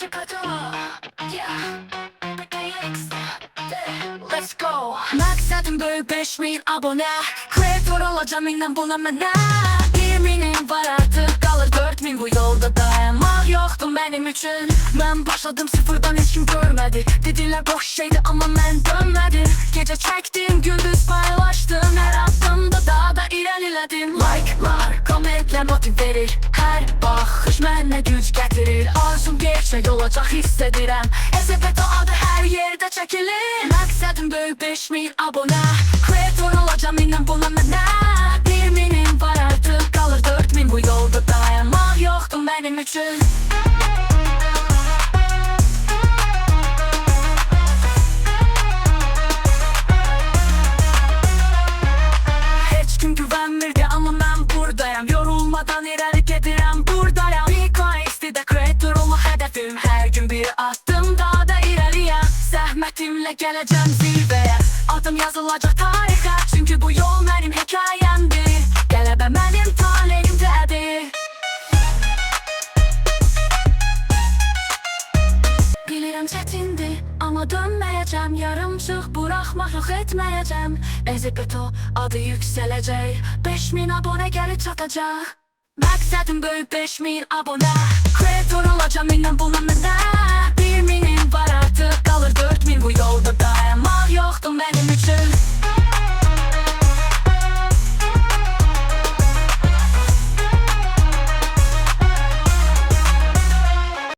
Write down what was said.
Yeah, Let's go. Maksadım böyle 5000 abone. Kreatör olacağım inan buna mene. Yeminim var artık kalır 4000 bu yolda dayanmak yoktu benim için. Ben başladım sıfırdan hiç kim görmedi. Dediler boş şeydi ama ben dönmedim. Gece çektim gündüz paylaştım. Her attığımda daha da ilerledim. Like'lar, komentler motiv verir. Her bakış mənə güc gətirir Arzum gerçək olacaq hiss edirəm Ezebet adı hər yerdə çəkilir Məqsədim böyük 5000 abunə Kreatör olacağım inan buna mənə Bir minim var artıq qalır 4000 bu yolda dayanmaq yoxdur mənim üçün Heç kim güvenmirdi ama ben buradayım. Yorulmadan irəli Zəhmətimlə gələcəm zirvəyə Adım yazılacaq tarixə Çünki bu yol mənim hekayəmdir Qələbə mənim taleyimdədir Bilirəm çətindir, amma dönməyəcəm Yarımçıq buraxmaqlıq etməyəcəm Ezipeto adı yüksələcək 5000 abunə gəlib çatacaq Məqsədim böyük 5000 abunə Kreatör